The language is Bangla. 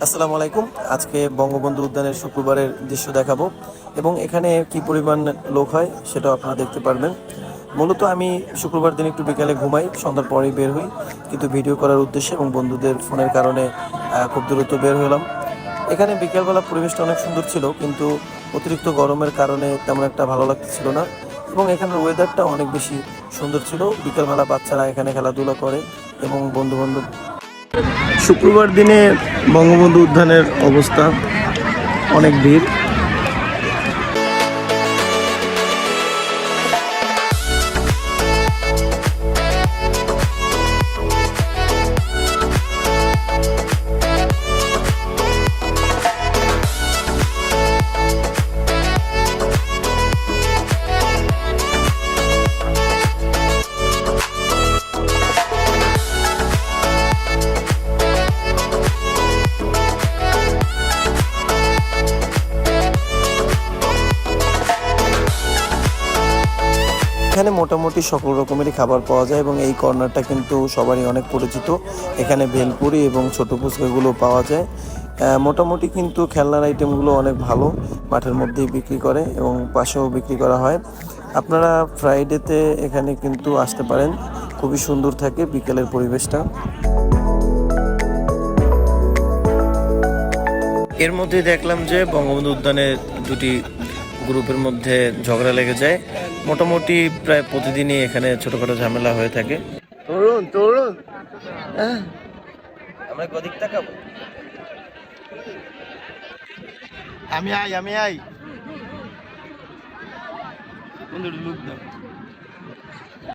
আসসালামু আলাইকুম। আজকে বঙ্গবন্ধু উদ্যানের শুক্রবারের দৃশ্য দেখাবো এবং এখানে কি পরিমাণ লোক হয় সেটাও আপনারা দেখতে পারবেন। মূলত আমি শুক্রবার দিন একটু বিকালে ঘুমাই, সন্ধ্যার পরেই বের হই, কিন্তু ভিডিও করার উদ্দেশ্যে এবং বন্ধুদের ফোনের কারণে খুব দ্রুত বের হলাম। এখানে বিকেলবেলা পরিবেশটা অনেক সুন্দর ছিল, কিন্তু অতিরিক্ত গরমের কারণে তেমন একটা ভালো লাগতেছিল না এবং এখানের ওয়েদারটা অনেক বেশি সুন্দর ছিল। বিকেলবেলা বাচ্চারা এখানে খেলাধুলা করে এবং বন্ধু বান্ধব শুক্রবার দিনে বঙ্গবন্ধু উদ্যানের অবস্থা অনেক ভিড়। এখানে মোটামুটি সকল রকমেরই খাবার পাওয়া যায় এবং এই কর্নারটা কিন্তু সবারই অনেক পরিচিত। এখানে ভেলপুরি এবং ছোট ফুচকাগুলো পাওয়া যায়। মোটামুটি কিন্তু খেলনার আইটেমগুলো অনেক ভালো, মাঠের মধ্যেই বিক্রি করে এবং পাশেও বিক্রি করা হয়। আপনারা ফ্রাইডেতে এখানে কিন্তু আসতে পারেন, খুবই সুন্দর থাকে বিকেলের পরিবেশটা। এর মধ্যে দেখলাম যে বঙ্গবন্ধু উদ্যানে দুটি গ্রুপের মধ্যে ঝগড়া লেগে যায়। মোটামুটি প্রায় প্রতিদিনই এখানে ছোটখাটো ঝামেলা হয়ে থাকে। তরুণ তরুণ। আমরা কদিক তাকাবো? আমি আই আমি আই। লুক দাও।